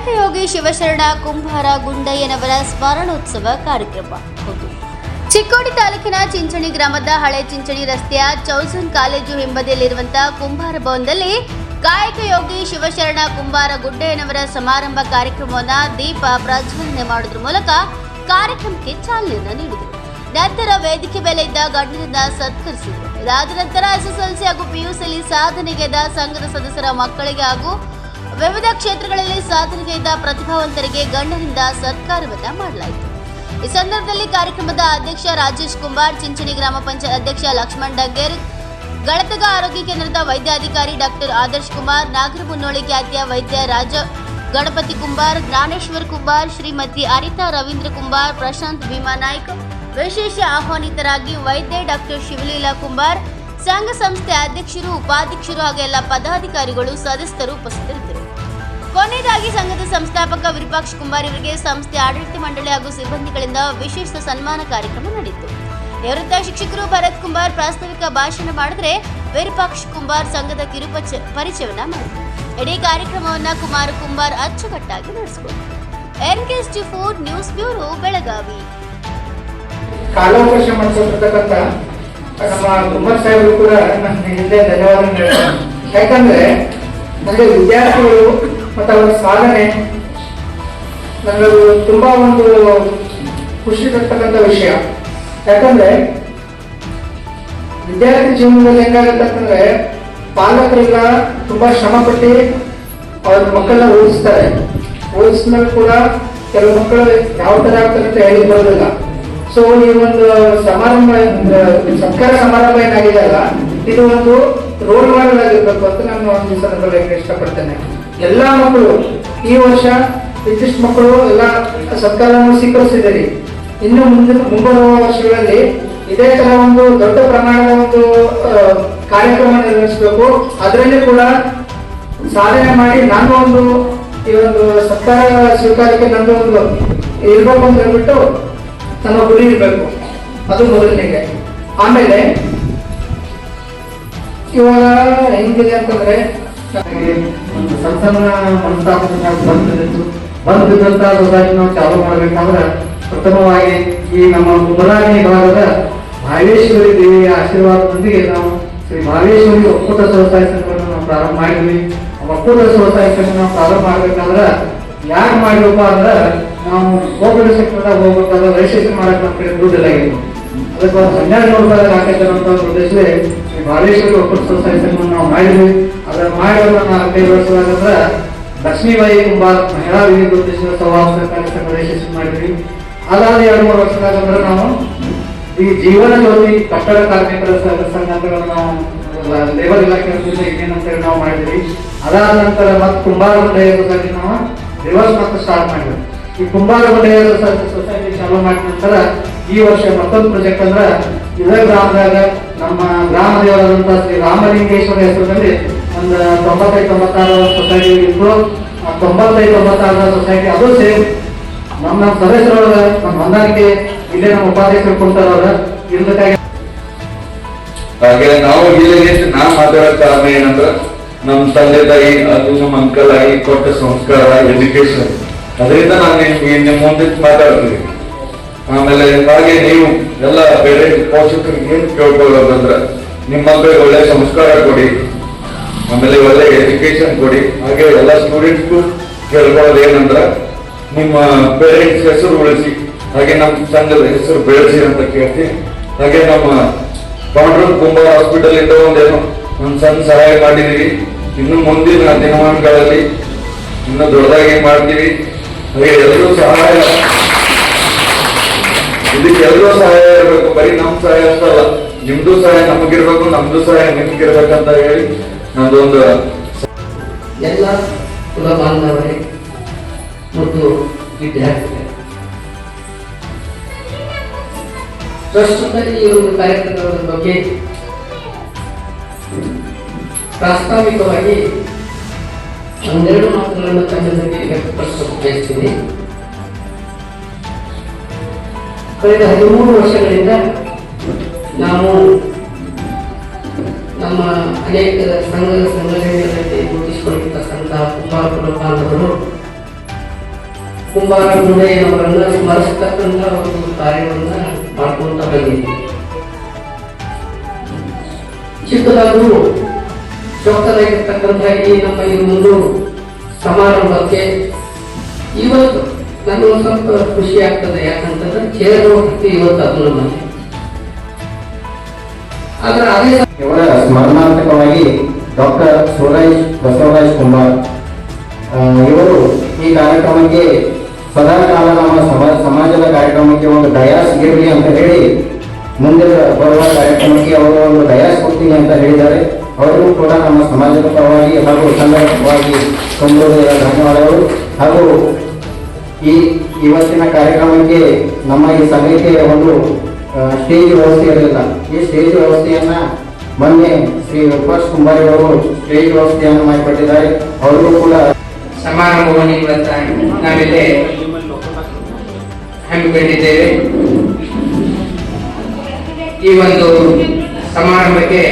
ಕಾಯಕಯೋಗಿ ಶಿವಶರಣ ಕುಂಭಾರ ಗುಂಡಯ್ಯನವರ ಸ್ಮರಣೋತ್ಸವ ಕಾರ್ಯಕ್ರಮ. ಚಿಕ್ಕೋಡಿ ತಾಲೂಕಿನ ಚಿಂಚಣಿ ಗ್ರಾಮದ ಹಳೆ ಚಿಂಚಣಿ ರಸ್ತೆಯ ಚೌಸನ್ ಕಾಲೇಜು ಹಿಂಬದಿಯಲ್ಲಿರುವಂತಹ ಕುಂಭಾರ ಭವನದಲ್ಲಿ ಕಾಯಕಯೋಗಿ ಶಿವಶರಣ ಕುಂಬಾರ ಗುಡ್ಡಯ್ಯನವರ ಸಮಾರಂಭ ಕಾರ್ಯಕ್ರಮವನ್ನು ದೀಪ ಪ್ರಜ್ವಲನೆ ಮಾಡುವುದರ ಮೂಲಕ ಕಾರ್ಯಕ್ರಮಕ್ಕೆ ಚಾಲನೆ ನೀಡಿದರು. ನಂತರ ವೇದಿಕೆ ಮೇಲೆ ಇದ್ದ ಗಣ್ಯರಿಂದ ಸತ್ಕರಿಸಿದರು. ಇದಾದ ನಂತರ ಎಸ್ಎಸ್ಎಲ್ಸಿ ಹಾಗೂ ಪಿಯುಸಿಯಲ್ಲಿ ಸಾಧನೆಗೆದ ಸಂಘದ ಸದಸ್ಯರ ಮಕ್ಕಳಿಗೆ ಹಾಗೂ ವಿವಿಧ ಕ್ಷೇತ್ರಗಳಲ್ಲಿ ಸಾಧನೆಗೈದ ಪ್ರತಿಭಾವಂತರಿಗೆ ಗಣ್ಯರಿಂದ ಸತ್ಕಾರವನ್ನ ಮಾಡಲಾಯಿತು. ಈ ಸಂದರ್ಭದಲ್ಲಿ ಕಾರ್ಯಕ್ರಮದ ಅಧ್ಯಕ್ಷ ರಾಜೇಶ್ ಕುಮಾರ್ ಚಿಂಚಣಿ ಗ್ರಾಮ ಪಂಚಾಯತ್ ಅಧ್ಯಕ್ಷ ಲಕ್ಷ್ಮಣ್ ಡಗ್ಗೇರ್ ಗಳತಗ ಆರೋಗ್ಯ ಕೇಂದ್ರದ ವೈದ್ಯಾಧಿಕಾರಿ ಡಾಕ್ಟರ್ ಆದರ್ಶ್ ಕುಮಾರ್ ನಾಗರ ಮುನ್ನೋಳಿ ಖ್ಯಾತಿಯ ವೈದ್ಯ ರಾಜ ಗಣಪತಿ ಕುಂಬಾರ್, ಜ್ಞಾನೇಶ್ವರ್ ಕುಂಬಾರ್, ಶ್ರೀಮತಿ ಅರಿತಾ ರವೀಂದ್ರ ಕುಂಬಾರ್, ಪ್ರಶಾಂತ್ ಭೀಮಾ ನಾಯ್ಕ್, ವಿಶೇಷ ಆಹ್ವಾನಿತರಾಗಿ ವೈದ್ಯ ಡಾಕ್ಟರ್ ಶಿವಲೀಲಾ ಕುಂಬಾರ್, ಸಂಘ ಸಂಸ್ಥೆ ಅಧ್ಯಕ್ಷರು, ಉಪಾಧ್ಯಕ್ಷರು ಹಾಗೂ ಎಲ್ಲ ಪದಾಧಿಕಾರಿಗಳು, ಸದಸ್ಯರು ಉಪಸ್ಥಿತರಿದ್ದರು. ಕೊನೆಯದಾಗಿ ಸಂಘದ ಸಂಸ್ಥಾಪಕ ವಿರೂಪಾಕ್ಷ ಕುಮಾರ್ ಇವರಿಗೆ ಸಂಸ್ಥೆ ಆಡಳಿತ ಮಂಡಳಿ ಹಾಗೂ ಸಿಬ್ಬಂದಿಗಳಿಂದ ವಿಶೇಷ ಸನ್ಮಾನ ಕಾರ್ಯಕ್ರಮ ನಡೆಯಿತು. ನಿವೃತ್ತ ಶಿಕ್ಷಕರು ಭರತ್ ಕುಮಾರ್ ಪ್ರಾಸ್ತಾವಿಕ ಭಾಷಣ ಮಾಡಿದ್ರೆ ವಿರೂಪಾಕ್ಷ ಕುಂಬಾರ್ ಸಂಘದ ಕಿರು ಪರಿಚಯವನ್ನ ಮಾಡಿದರು. ಇಡೀ ಕಾರ್ಯಕ್ರಮವನ್ನ ಕುಮಾರ್ ಕುಂಬಾರ್ ಅಚ್ಚುಕಟ್ಟಾಗಿ ನಡೆಸಿಕೊಂಡರು NKS T four news bureau Belagavi. ಕಾಲಾವಕಾಶ ನಮ್ಮ ಕುಮಾರ್ ಕೂಡ ನನ್ನ ಹಿಂದೆ ಧನ್ಯವಾದ ಯಾಕಂದ್ರೆ ನಮಗೆ ವಿದ್ಯಾರ್ಥಿಗಳು ಮತ್ತು ಅವರ ಸಾಧನೆ ನನಗೆ ತುಂಬ ಒಂದು ಖುಷಿ ತರ್ತಕ್ಕಂಥ ವಿಷಯ. ಯಾಕಂದರೆ ವಿದ್ಯಾರ್ಥಿ ಜೀವನದಲ್ಲಿ ಹೆಂಗಾಗುತ್ತೆ ಅಂತಂದರೆ ಪಾಲಕರೆಲ್ಲ ತುಂಬ ಶ್ರಮಪಟ್ಟು ಅವ್ರ ಮಕ್ಕಳನ್ನ ಓದಿಸ್ತಾರೆ. ಓದಿಸಿದ ಕೂಡ ಕೆಲವು ಮಕ್ಕಳು ಯಾವ ತರ ಆಗ್ತಾರೆ ಅಂತ ಹೇಳಿ ಬರೋದಿಲ್ಲ. ಸೊ ಈ ಒಂದು ಸಮಾರಂಭ ಸರ್ಕಾರ ಸಮಾರಂಭ ಏನಾಗಿದೆ ಅಲ್ಲ, ಇದು ಒಂದು ರೋಲ್ ಮಾಡಲ್ ಆಗಿರ್ಬೇಕು ಅಂತ ನಾನು ಒಂದು ಸಂದರ್ಭದಲ್ಲಿ ಇಷ್ಟಪಡ್ತೇನೆ. ಎಲ್ಲಾ ಮಕ್ಕಳು, ಈ ವರ್ಷ ಇಷ್ಟಿಷ್ಟು ಮಕ್ಕಳು ಎಲ್ಲ ಸತ್ಕಾರವನ್ನು ಸ್ವೀಕರಿಸಿದ್ದೀರಿ. ಇನ್ನು ಮುಂದಿನ ಮುಂಬರುವ ವರ್ಷಗಳಲ್ಲಿ ಇದೇ ತರ ಒಂದು ದೊಡ್ಡ ಪ್ರಮಾಣದ ಒಂದು ಕಾರ್ಯಕ್ರಮ ನಿರ್ವಹಿಸಬೇಕು. ಅದರಲ್ಲಿ ಕೂಡ ಸಾಧನೆ ಮಾಡಿ ನಾನು ಒಂದು ಈ ಒಂದು ಸತ್ಕಾರ ಸ್ವೀಕಾರಕ್ಕೆ ನಂದು ಒಂದು ಇರ್ಬೇಕು ಅಂತ ಹೇಳ್ಬಿಟ್ಟು ನಮ್ಮ ಗುರಿ ಇರಬೇಕು. ಅದು ಮೊದಲನೇಗೆ. ಆಮೇಲೆ ಇವಾಗ ಹೆಂಗಿದೆ ಅಂತಂದ್ರೆ ಒಂದು ಸಣ್ಣ ಸಣ್ಣ ಮನಸ್ತಾಪದಿಂದ ಬಂದಿದ್ದು, ಬಂದಿದ್ದಂತ ಸೊಸೈಟಿ ನಾವು ಚಾಲು ಮಾಡ್ಬೇಕಾದ್ರೆ ಪ್ರಥಮವಾಗಿ ಈ ನಮ್ಮ ಕುಮರಾಣಿ ಭಾಗದ ಮಹೇಶ್ವರಿ ದೇವಿಯ ಆಶೀರ್ವಾದದೊಂದಿಗೆ ನಾವು ಶ್ರೀ ಮಹೇಶ್ವರಿ ಒಕ್ಕೂಟ ಸ್ವಸಹಾಯ ಸಂಘವನ್ನು ನಾವು ಪ್ರಾರಂಭ ಮಾಡಿದ್ವಿ. ಒಕ್ಕೂಟ ಸ್ವಸಹಾಯ ಸಂಘ ನಾವು ಪ್ರಾರಂಭ ಮಾಡ್ಬೇಕಾದ್ರೆ ಯಾಕೆ ಮಾಡಿವಪ್ಪ ಅಂದ್ರೆ ನಾವು ಹೋಗಡ ಸೆಕ್ಟರ್ದಾಗ ಹೋಗ್ಬೇಕಾದ್ರೆ ರಿಜಿಸ್ಟ್ರೇಷನ್ ಮಾಡಕ್ಕೆ ನಮ್ಮ ಕಡೆ ದುಡ್ಡು ಇಲ್ಲ ಅದಕ್ಕೆ ಒಂದು ಹನ್ನೆರಡು ನೂರು ರೂಪಾಯಿ ಹಾಕೈತೆ ಅಂತ ಉದ್ದೇಶದಲ್ಲಿ ಈ ಬಾಲೇಶ್ವರಿ ಒಕ್ಕೂಟ ಸಂಘವನ್ನು ನಾವು ಮಾಡಿದ್ವಿ. ಅದರ ಮಾಡಿರೋ ಹದಿನೈದು ವರ್ಷದಾಗಂದ್ರೆ ಲಕ್ಷ್ಮೀಬಾಯಿ ಕುಂಬಾರ್ ಮಹಿಳಾ ಉದ್ದೇಶದ ಸಹವಾಸ ಸರ್ಕಾರಿ ಸಂಘ ರಿಜಿಸ್ಟ್ರೇಷನ್ ಮಾಡಿದ್ವಿ. ಅದಾದ ಎರಡು ಮೂರು ವರ್ಷದಾಗಂದ್ರೆ ನಾವು ಈ ಜೀವನ ಜ್ಯೋತಿ ಕಟ್ಟಡ ಕಾರ್ಮಿಕರ ಸಂಘ ನಾವು ಲೇಬರ್ ಇಲಾಖೆ ಅಂತ ಹೇಳಿ ನಾವು ಮಾಡಿದ್ವಿ. ಅದಾದ ನಂತರ ಮತ್ತೆ ಕುಂಬಾರ ಮಂಡಯ ನಾವು ರಿವರ್ಸ್ ಮತ್ತೆ ಸ್ಟಾರ್ಟ್ ಮಾಡಿದ್ವಿ. ಈ ಕುಂಬಾರ ಮಂಡಯ ಸೊಸೈಟಿ ಚಾಲೂ ಮಾಡಿದ ನಂತರ ಈ ವರ್ಷ ಮತ್ತೊಂದು ಪ್ರಾಜೆಕ್ಟ್ ಅಂದ್ರೆ ಇದೇ ಗ್ರಾಮದಾಗ ನಮ್ಮ ಗ್ರಾಮ ದೇವರಾದಂತಹ ಶ್ರೀ ರಾಮಲಿಂಗೇಶ್ವರ ಹೆಸರಿನಲ್ಲಿ ಒಂದು ತೊಂಬತ್ತೈದು ತೊಂಬತ್ತಾರು ಸೊಸೈಟಿ ಇತ್ತು. ಆ ತೊಂಬತ್ತೈದು ತೊಂಬತ್ತಾರು ಸೊಸೈಟಿ ಅದು ಸೇಮ್ ನಮ್ಮ ಸದಸ್ಯರೊಳಗ, ನಮ್ಮ ಹೊಂದಾಣಿಕೆ, ಇಲ್ಲೇ ನಮ್ಮ ಉಪಾಧ್ಯಕ್ಷರು ಕೊಡ್ತಾರವ್ರ ಇದಕ್ಕಾಗಿ ಹಾಗೆ ನಾವು ಇಲ್ಲಿಗೆ ನಾ ಮಾತಾಡೋ ಕಾರಣ ಏನಂದ್ರ, ನಮ್ಮ ತಂದೆ ತಾಯಿ, ಅದು ನಮ್ಮ ಅಂಕಲ್ ಆಗಿ ಕೊಟ್ಟ ಸಂಸ್ಕಾರ ಎಜುಕೇಶನ್ ಅದರಿಂದ ನಾನು ನಿಮ್ಗೆ ಮುಂದೆ ಮಾತಾಡ್ತೀನಿ. ಆಮೇಲೆ ಹಾಗೆ ನೀವು ಎಲ್ಲ ಬೇರೆ ಪೋಷಕರಿಗೆ ಏನ್ ಅಂದ್ರೆ ನಿಮ್ಮ ಮಕ್ಕಳಿಗೆ ಒಳ್ಳೆ ಸಂಸ್ಕಾರ ಕೊಡಿ, ಆಮೇಲೆ ಒಳ್ಳೆ ಎಜುಕೇಶನ್ ಕೊಡಿ. ಹಾಗೆ ಎಲ್ಲ ಸ್ಟೂಡೆಂಟ್ಸ್ಗೂ ಕೇಳ್ಕೊಳ್ಳೋದು ಏನಂದ್ರೆ ನಿಮ್ಮ ಪೇರೆಂಟ್ಸ್ ಹೆಸರು ಉಳಿಸಿ, ಹಾಗೆ ನಮ್ಮ ಸಂಘದ ಹೆಸರು ಬೆಳೆಸಿ ಅಂತ ಕೇಳ್ತೀನಿ. ಹಾಗೆ ನಮ್ಮ ಪಾಂಡ್ರೂರ್ ಕುಂಬಾರ ಹಾಸ್ಪಿಟಲ್ ಇಂದ ಒಂದೇನು ಒಂದು ಸಣ್ಣ ಸಹಾಯ ಮಾಡಿದೀವಿ. ಇನ್ನು ಮುಂದಿನ ದಿನಮಾನಗಳಲ್ಲಿ ಇನ್ನೂ ದೊಡ್ಡದಾಗಿ ಮಾಡ್ತೀವಿ. ಹಾಗೆ ಎಲ್ಲರೂ ಸಹಾಯ ಇದಕ್ಕೆ ಎಲ್ಲರೂ ಸಹಾಯ ಇರಬೇಕು. ಬರೀ ನಮ್ ಸಹಾಯ ಅಷ್ಟಲ್ಲ ನಿಮ್ದು ಸಹಾಯ ನಮಗಿರ್ಬೇಕು, ನಮ್ದು ಸಹಾಯ ನಿಮ್ಗಿರ್ಬೇಕಂತ ಹೇಳಿ ನಂದೊಂದು ಎಲ್ಲ ಕುಲ ಬಾಂಧವರೇ ಮತ್ತು ವಿದ್ಯಾರ್ಥಿಗಳೇ ಪ್ರಸ್ತುತ ಈ ಒಂದು ಕಾರ್ಯಕ್ರಮದ ಬಗ್ಗೆ ಪ್ರಾಸ್ತಾವಿಕವಾಗಿ ಒಂದೆರಡು ಮಾತುಗಳನ್ನು ತಂಡದಲ್ಲಿ ವ್ಯಕ್ತಪಡಿಸಲು ಬಯಸ್ತೀನಿ. ಕಳೆದ ಹದಿಮೂರು ವರ್ಷಗಳಿಂದ ನಾವು ನಮ್ಮ ಅನೇಕ ಸಂಘದ ಸಂಘಟನೆಗಳಲ್ಲಿ ಗುರುತಿಸಿಕೊಂಡಿರ್ತಕ್ಕಂತಹ ಕುಂಬಾರ ಕುಲ ಬಾಂಧವರು ಗುಂಡಯ್ಯನವರನ್ನ ಸ್ಮರಿಸ್ತಕ್ಕಂಥ ಒಂದು ಕಾರ್ಯವನ್ನು ಮಾಡ್ಕೊಂತ ಬಂದಿದ್ದೀವಿ ಚಿಕ್ಕದಾದರೂ ಚೊಕ್ಕದಾಗಿರ್ತಕ್ಕಂಥ ಈ ನಮ್ಮ ಈ ಒಂದು ಸಮಾರಂಭಕ್ಕೆ ಇವತ್ತು ನನಗೆ ಸ್ವಲ್ಪ ಖುಷಿ ಆಗ್ತದೆ. ಯಾಕಂತಂದ್ರೆ ಇವರ ಸ್ಮರಣಾರ್ಥಕವಾಗಿ ಡಾಕ್ಟರ್ ಸೂರಜ್ ಬಸವರಾಜ್ ಕುಮಾರ್ ಇವರು ಈ ಕಾರ್ಯಕ್ರಮಕ್ಕೆ ಸದಾ ಕಾಲ ನಮ್ಮ ಸಮ- ಸಮಾಜದ ಕಾರ್ಯಕ್ರಮಕ್ಕೆ ಒಂದು ಡಯಾಸ್ ಇರಲಿ ಅಂತ ಹೇಳಿ ಮುಂದೆ ಬರುವ ಕಾರ್ಯಕ್ರಮಕ್ಕೆ ಅವರು ಒಂದು ಡಯಾಸ್ ಕೊಡ್ತೀನಿ ಅಂತ ಹೇಳಿದ್ದಾರೆ. ಅವರು ಕೂಡ ನಮ್ಮ ಸಮಾಜದ ಪರವಾಗಿ ಹಾಗೂ ಸಂಘದ ಪರವಾಗಿ ತುಂಬ ಧನ್ಯವಾದಗಳು. ಹಾಗೂ ಈ ಇವತ್ತಿನ ಕಾರ್ಯಕ್ರಮಕ್ಕೆ ನಮ್ಮ ಈ ಸಮಿತಿಯ ಒಂದು ಸ್ಟೇಜ್ ವ್ಯವಸ್ಥೆ ಇರಲಿಲ್ಲ. ಈ ಸ್ಟೇಜ್ ವ್ಯವಸ್ಥೆಯನ್ನ ಮೊನ್ನೆ ಶ್ರೀ ಉಪಾಸ್ ಕುಮಾರಿ ಅವರು ಸ್ಟೇಜ್ ವ್ಯವಸ್ಥೆಯನ್ನು ಮಾಡಿಕೊಟ್ಟಿದ್ದಾರೆ. ಅವರಿಗೂ ಕೂಡ ಸಮಾರಂಭವನ್ನು ಇವತ್ತ ನಾವಿಲ್ಲಿ ಹಮ್ಮಿಕೊಂಡಿದ್ದೇವೆ. ಈ ಒಂದು ಸಮಾರಂಭಕ್ಕೆ